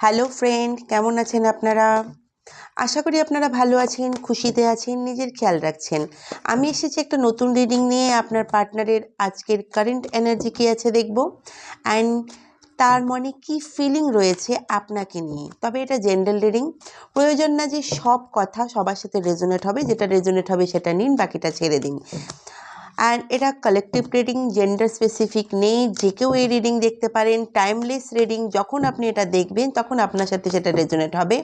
Hello friend কেমন আছেন আপনারা? আশা করি আপনারা ভালো আছেন, খুশিতে আছেন, নিজের খেয়াল রাখছেন। আমি এসেছি একটা নতুন রিডিং নিয়ে, আপনার পার্টনারের আজকের কারেন্ট এনার্জি কী আছে দেখব? অ্যান্ড তার মনে কি ফিলিং রয়েছে আপনাকে নিয়ে? তবে এটা জেনারেল রিডিং প্রয়োজন না যে সব কথা সবার সাথে রেজোনেট হবে, যেটা রেজোনেট হবে সেটা নিন, বাকিটা ছেড়ে দিন। অ্যান্ড এটা কালেকটিভ রিডিং জেন্ডার স্পেসিফিক নেই। যে কেউ এই রিডিং দেখতে পারেন টাইমলেস রিডিং যখন আপনি এটা দেখবেন, তখন আপনার সাথে সেটা রেজোনেট হবে।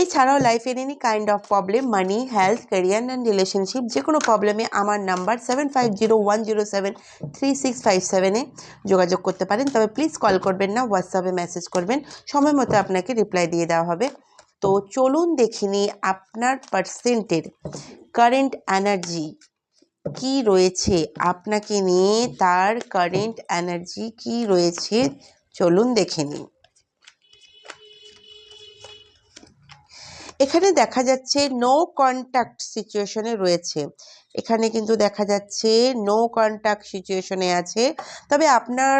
এছাড়াও লাইফের any kind of problem money health career and relationship যে কোনো প্রবলেমে আমার number seven five zero one zero seven three six five সেভেনে যোগাযোগ করতে পারেন। তবে প্লিজ কল করবেন না হোয়াটসঅ্যাপে মেসেজ করবেন। সময় মতো আপনাকে রিপ্লাই দিয়ে দেওয়া হবে। তো চলুন দেখিনি আপনার পার্সেন্টের কারেন্ট এনার্জি কি রয়েছে? আপনাকে নিয়ে তার কারেন্ট এনার্জি কি রয়েছে? চলুন দেখে নিই এখানে দেখা যাচ্ছে নো কন্ট্যাক্ট সিচুয়েশনে রয়েছে। এখানে কিন্তু দেখা যাচ্ছে নো কন্ট্যাক্ট সিচুয়েশনে আছে। তবে আপনার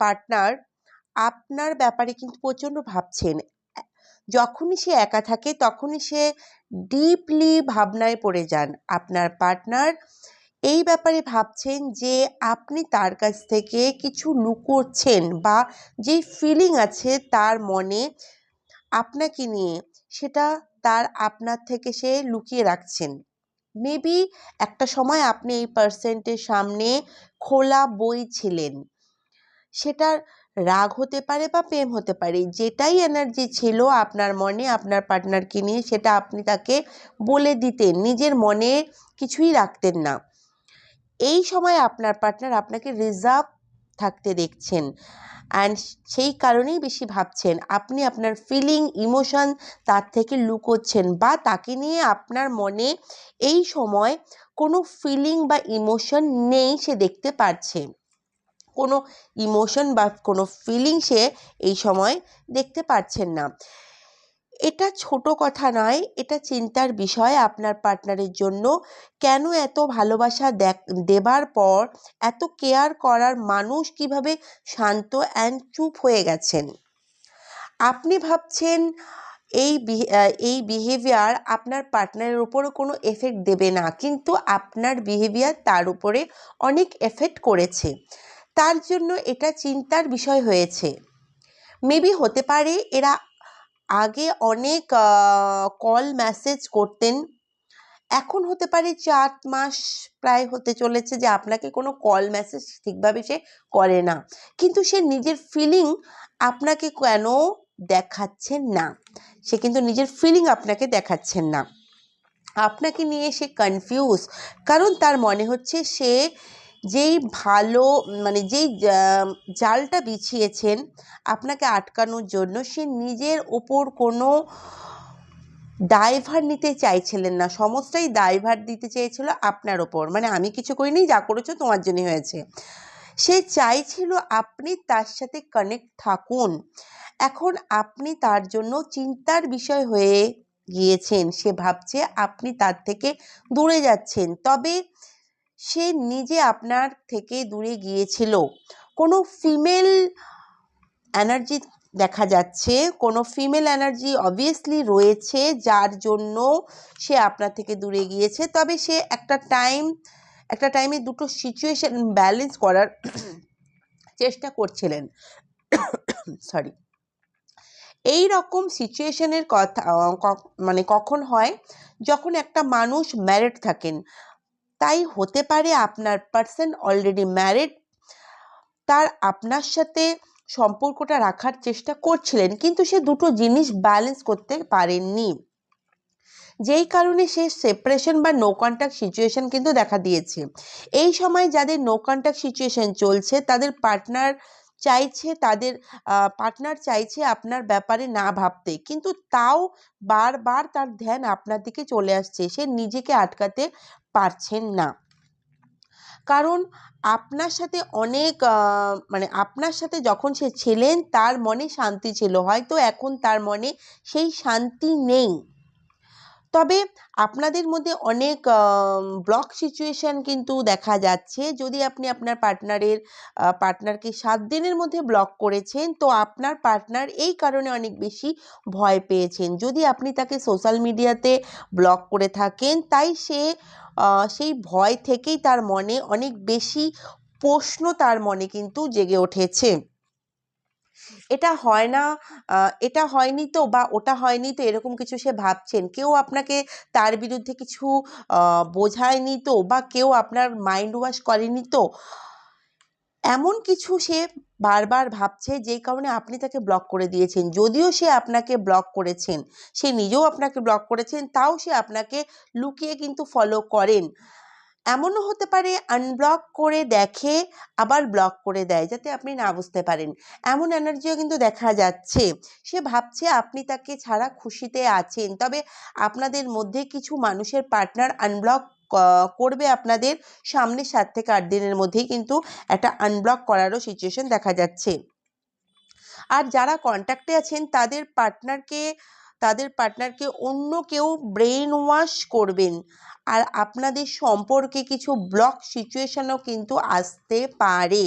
পার্টনার আপনার ব্যাপারে কিন্তু প্রচণ্ড ভাবছেন। যখনই সে একা থাকে, তখনই সে ডিপলি ভাবনায় পড়ে যান আপনার পার্টনার এই ব্যাপারে ভাবছেন যে, আপনি তার কাছ থেকে কিছু লুকোচ্ছেন বা যে ফিলিং আছে তার মনে আপনাকে নিয়ে, সেটা তার আপনার থেকে সে লুকিয়ে রাখছেন। মেবি একটা সময় আপনি এই পার্সেন্টের সামনে খোলা বই ছিলেন। সেটার রাগ হতে পারে বা প্রেম হতে পারে, যেটাই এনার্জি ছিল আপনার মনে, আপনার পার্টনারকে নিয়ে, সেটা আপনি তাকে বলে দিতেন, নিজের মনে কিছুই রাখতেন না। এই সময় আপনার পার্টনার আপনাকে রিজার্ভ থাকতে দেখছেন অ্যান্ড সেই কারণেই বেশি ভাবছেন। আপনি আপনার ফিলিং ইমোশন তার থেকে লুকোচ্ছেন বা তাকে নিয়ে আপনার মনে এই সময় কোনো ফিলিং বা ইমোশন নেই সে দেখতে পারছে। কোনো ইমোশন বা কোনো ফিলিং সে এই সময় দেখতে পাচ্ছেন না। এটা ছোট কথা নয়, এটা চিন্তার বিষয় আপনার পার্টনারের জন্য। কেন এত ভালোবাসা দেবার পর এত কেয়ার করার মানুষ কীভাবে শান্ত অ্যান্ড চুপ হয়ে গেছেন? আপনি ভাবছেন এই এই বিহেভিয়ার আপনার পার্টনারের উপরও কোনো এফেক্ট দেবে না, কিন্তু আপনার বিহেভিয়ার তার উপরে অনেক এফেক্ট করেছে। তার জন্য এটা চিন্তার বিষয় হয়েছে। মেবি হতে পারে এরা আগে অনেক কল মেসেজ করতেন। এখন হতে পারে চার মাস প্রায় হতে চলেছে যে আপনাকে কোনো কল মেসেজ ঠিকভাবে সে করে না। কিন্তু সে নিজের ফিলিং আপনাকে কেন দেখাচ্ছেন না? সে কিন্তু নিজের ফিলিং আপনাকে দেখাচ্ছেন না। আপনাকে নিয়ে সে কনফিউজ কারণ তার মনে হচ্ছে সে যেই ভালো মানে যেই জালটা বিছিয়েছেন আপনাকে আটকানোর জন্য, সে নিজের ওপর কোনো দায়ভার নিতে চাইছিলেন না। সমস্তই দায়ভার দিতে চেয়েছিল আপনার ওপর। মানে আমি কিছু করিনি, যা করেছ তোমার জন্য হয়েছে। সে চাইছিল আপনি তার সাথে কানেক্ট থাকুন। এখন আপনি তার জন্য চিন্তার বিষয় হয়ে গিয়েছেন। সে ভাবছে আপনি তার থেকে দূরে যাচ্ছেন। তবে সে নিজে আপনার থেকে দূরে গিয়েছিল। কোনো ফিমেল এনার্জি দেখা যাচ্ছে, কোনো ফিমেল এনার্জি অবভিয়াসলি রয়েছে, যার জন্য সে আপনার থেকে দূরে গিয়েছে। তবে সে একটা টাইম একটা টাইমে দুটো সিচুয়েশন ব্যালেন্স করার চেষ্টা করছিলেন। সরি এই রকম সিচুয়েশনের কথা মানে কখন হয়? যখন একটা মানুষ ম্যারিড থাকেন। তাই হতে পারে আপনার পার্সন অলরেডি ম্যারিড তার আপনার সাথে সম্পর্কটা রাখার চেষ্টা করছিলেন, কিন্তু সে দুটো জিনিস ব্যালেন্স করতে পারেননি। যেই কারণে সে সেপারেশন বা নো কন্ট্যাক্ট সিচুয়েশন কিন্তু দেখা দিয়েছে। এই সময় যাদের নো কন্ট্যাক্ট সিচুয়েশন চলছে, তাদের পার্টনার চাইছে, তাদের পার্টনার চাইছে আপনার ব্যাপারে না ভাবতে, কিন্তু তাও বারবার তার ধ্যান আপনার দিকে চলে আসছে। সে নিজেকে আটকাতে পারছেন না। কারণ আপনার সাথে অনেক মানে আপনার সাথে যখন সে ছিলেন, তার মনে শান্তি ছিল। হয়তো এখন তার মনে সেই শান্তি নেই। তবে আপনাদের মধ্যে অনেক ব্লক সিচুয়েশান কিন্তু দেখা যাচ্ছে। যদি আপনি আপনার পার্টনারের পার্টনারকে সাত দিনের মধ্যে ব্লক করেছেন, তো আপনার পার্টনার এই কারণে অনেক বেশি ভয় পেয়েছেন। যদি আপনি তাকে সোশ্যাল মিডিয়াতে ব্লক করে থাকেন, তাই সে সেই ভয় থেকেই তার মনে অনেক বেশি প্রশ্ন তার মনে কিন্তু জেগে উঠেছে। এটা হয় না এটা হয়নি তো বা ওটা হয়নি তো এরকম কিছু সে ভাবছেন। কেউ আপনাকে তার বিরুদ্ধে কিছু বোঝায়নি তো বা কেউ আপনার মাইন্ড ওয়াশ করেনি তো? এমন কিছু সে বারবার ভাবছে যেই কারণে আপনি তাকে ব্লক করে দিয়েছেন। যদিও সে আপনাকে ব্লক করেছেন, সে নিজেও আপনাকে ব্লক করেছেন, তাও সে আপনাকে লুকিয়ে কিন্তু ফলো করেন। এমনও হতে পারে আনব্লক করে দেখে আবার ব্লক করে দেয় যাতে আপনি না বুঝতে পারেন। এমন এনার্জিও কিন্তু দেখা যাচ্ছে। সে ভাবছে আপনি তাকে ছাড়া খুশিতে আছেন। তবে আপনাদের মধ্যে কিছু মানুষের পার্টনার আনব্লক করবে আপনাদের সামনে সাত থেকে আট দিনের মধ্যেই কিন্তু একটা আনব্লক করারও সিচুয়েশন দেখা যাচ্ছে। আর যারা কন্ট্যাক্টে আছেন, তাদের পার্টনারকে তাদের পার্টনারকে অন্য কেউ ব্রেন ওয়াশ করবেন। আর আপনাদের সম্পর্কে কিছু ব্লক সিচুয়েশনও কিন্তু আসতে পারে।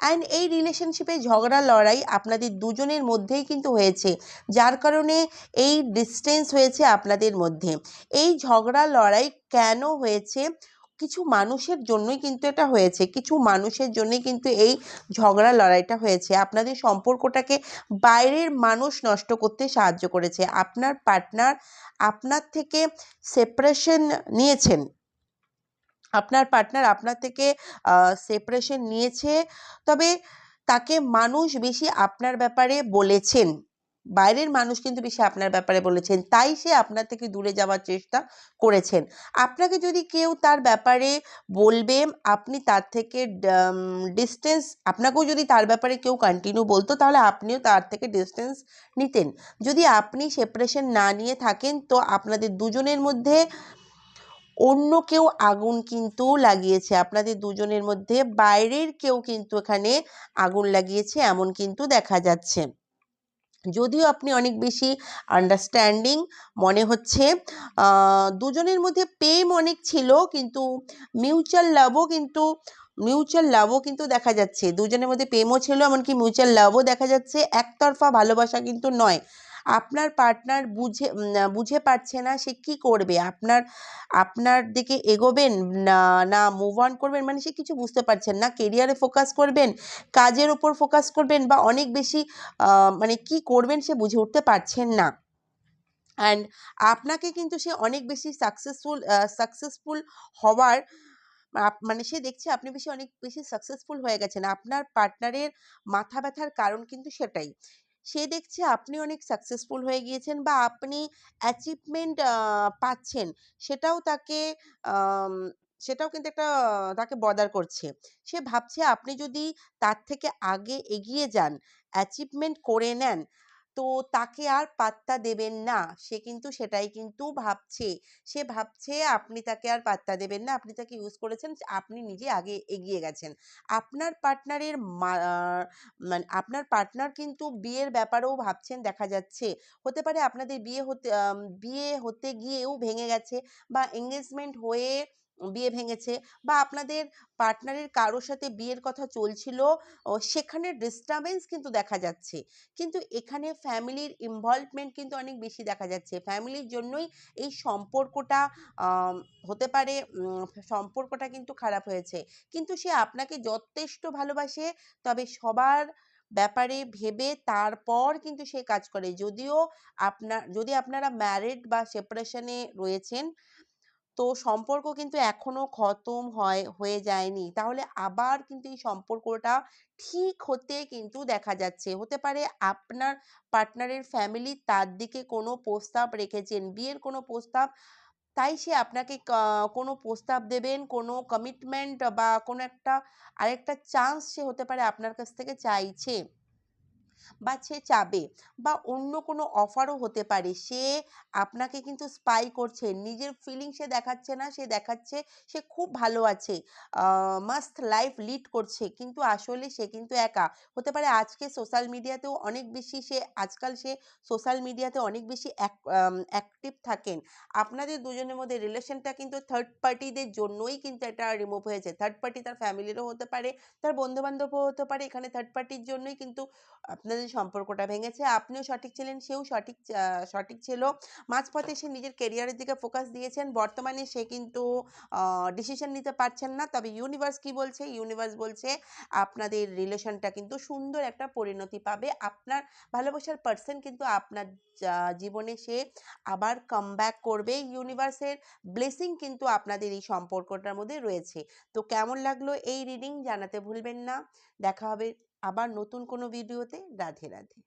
অ্যান্ড এই রিলেশনশিপে ঝগড়া, লড়াই আপনাদের দুজনের মধ্যেই কিন্তু হয়েছে, যার কারণে এই ডিস্টেন্স হয়েছে আপনাদের মধ্যে। এই ঝগড়া, লড়াই কেন হয়েছে? কিছু মানুষের জন্যই কিন্তু এটা হয়েছে, কিছু মানুষের জন্যই কিন্তু এই ঝগড়া লড়াইটা হয়েছে। আপনাদের সম্পর্কটাকে বাইরের মানুষ নষ্ট করতে সাহায্য করেছে। আপনার পার্টনার আপনার থেকে সেপারেশন নিয়েছেন। আপনার পার্টনার আপনার থেকে সেপারেশন নিয়েছে, তবে তাকে মানুষ বেশি আপনার ব্যাপারে বলেছেন। বাইরের মানুষ কিন্তু বেশি আপনার ব্যাপারে বলেছেন, তাই সে আপনার থেকে দূরে যাওয়ার চেষ্টা করেছেন। আপনাকে যদি কেউ তার ব্যাপারে বলবে, আপনি তার থেকে ডিস্টেন্স আপনাকেও যদি তার ব্যাপারে কেউ কন্টিনিউ বলতো, তাহলে আপনিও তার থেকে ডিস্টেন্স নিতেন। যদি আপনি সেপারেশন না নিয়ে থাকেন, তো আপনাদের দুজনের মধ্যে অন্য কেউ আগুন কিন্তু লাগিয়েছে। আপনাদের দুজনের মধ্যে বাইরের কেউ কিন্তু এখানে আগুন লাগিয়েছে, এমন কিন্তু দেখা যাচ্ছে। যদিও আপনি অনেক বেশি আন্ডারস্ট্যান্ডিং মনে হচ্ছে দুজনের মধ্যে প্রেম অনেক ছিল কিন্তু মিউচুয়াল লাভও কিন্তু মিউচুয়াল লাভও কিন্তু দেখা যাচ্ছে। দুজনের মধ্যে প্রেমও ছিল এমনকি মিউচুয়াল লাভও দেখা যাচ্ছে। একতরফা ভালোবাসা কিন্তু নয়। আপনার পার্টনার বুঝে বুঝে পারছে না সে কি করবে? আপনার আপনার দিকে এগোবেন? না না মুভ অন করবেন? মানে সে কিছু বুঝতে পারছেন না। কেরিয়ারে ফোকাস করবেন? কাজের ওপর ফোকাস করবেন? বা অনেক বেশি মানে কি করবেন সে বুঝে উঠতে পারছেন না। অ্যান্ড আপনাকে কিন্তু সে অনেক বেশি সাকসেসফুল সাকসেসফুল হওয়ার মানে সে দেখছে আপনি বেশি অনেক বেশি সাকসেসফুল হয়ে গেছেন। আপনার পার্টনারের মাথা ব্যথার কারণ কিন্তু সেটাই। সে দেখছে আপনি অনেক সাকসেসফুল হয়ে গিয়েছেন বা আপনি অ্যাচিভমেন্ট পাচ্ছেন। সেটাও তাকে সেটাও কিন্তু একটা, তাকে বদার করছে। সে ভাবছে আপনি যদি তার থেকে আগে এগিয়ে যান অ্যাচিভমেন্ট করে নেন তো তাকে আর পাত্তা দেবেন না। সে কিন্তু সেটাই কিন্তু ভাবছে। সে ভাবছে আপনি তাকে আর পাত্তা দেবেন না। আপনি তাকে ইউজ করেছেন, আপনি নিজে আগে এগিয়ে গেছেন। আপনার পার্টনারের মানে আপনার পার্টনার কিন্তু বিয়ের ব্যাপারেও ভাবছেন, দেখা যাচ্ছে। হতে পারে আপনাদের বিয়ে হতে বিয়ে হতে গিয়েও ভেঙে গেছে বা এঙ্গেজমেন্ট হয়ে বিয়ে ভেঙেছে বা আপনাদের পার্টনারের কারোর সাথে বিয়ের কথা চলছিল সেখানে ডিস্টারবেন্স কিন্তু দেখা যাচ্ছে। কিন্তু এখানে ফ্যামিলির ইনভলভমেন্ট কিন্তু অনেক বেশি দেখা যাচ্ছে। ফ্যামিলির জন্যই এই সম্পর্কটা হতে পারে সম্পর্কটা কিন্তু খারাপ হয়েছে। কিন্তু সে আপনাকে যথেষ্ট ভালোবাসে, তবে সবার ব্যাপারে ভেবে তারপর কিন্তু সে কাজ করে। যদিও আপনার যদি আপনারা ম্যারিড বা সেপারেশনে রয়েছেন তো সম্পর্ক কিন্তু এখনও খতম হয়, হয়ে যায়নি। তাহলে আবার কিন্তু এই সম্পর্কটা ঠিক হতে কিন্তু দেখা যাচ্ছে। হতে পারে আপনার পার্টনারের ফ্যামিলি তার দিকে কোনো প্রস্তাব রেখেছেন, বিয়ের কোনো প্রস্তাব, তাই সে আপনাকে কোনো প্রস্তাব দেবেন, কোনো কমিটমেন্ট বা কোনো একটা, আরেকটা চান্স সে হতে পারে আপনার কাছ থেকে চাইছে। বা সে চাবে বা অন্য কোনো অফারও হতে পারে, সে আপনাকে কিন্তু স্পাই করছে, নিজের ফিলিং সে দেখাচ্ছে না, সে দেখাচ্ছে সে খুব ভালো আছে মাস্ট লাইফ লিড করছে, কিন্তু আসলে সে কিন্তু একা। হতে পারে আজকে সোশ্যাল মিডিয়াতেও অনেক বেশি সে, আজকাল সে সোশ্যাল মিডিয়াতে অনেক বেশি অ্যাক্টিভ থাকেন। আপনাদের দুজনের মধ্যে রিলেশনটা কিন্তু থার্ড পার্টিদের জন্যই কিন্তু এটা রিমুভ হয়েছে। থার্ড পার্টি তার ফ্যামিলিরও হতে পারে, তার বন্ধুবান্ধবও হতে পারে, এখানে থার্ড পার্টির জন্যই কিন্তু আপনাদের সম্পর্কটা ভেঙেছে, আপনিও সঠিক ছিলেন, সেও সঠিক সঠিক ছিল। মাঝপথে সে নিজের কেরিয়ারের দিকে ফোকাস দিয়েছেন। বর্তমানে সে কিন্তু ডিসিশন নিতে পারছেন না। তবে ইউনিভার্স কি বলছে? ইউনিভার্স বলছে আপনাদের রিলেশনটা কিন্তু সুন্দর একটা পরিণতি পাবে। আপনার ভালোবাসার পার্সন কিন্তু আপনার জীবনে সে আবার কাম করবে। ইউনিভার্সের ব্লেসিং কিন্তু আপনাদের এই সম্পর্কটার মধ্যে রয়েছে। তো কেমন লাগল এই রিডিং জানাতে ভুলবেন না। দেখা হবে আবার নতুন কোনো ভিডিওতে রাধে রাধে।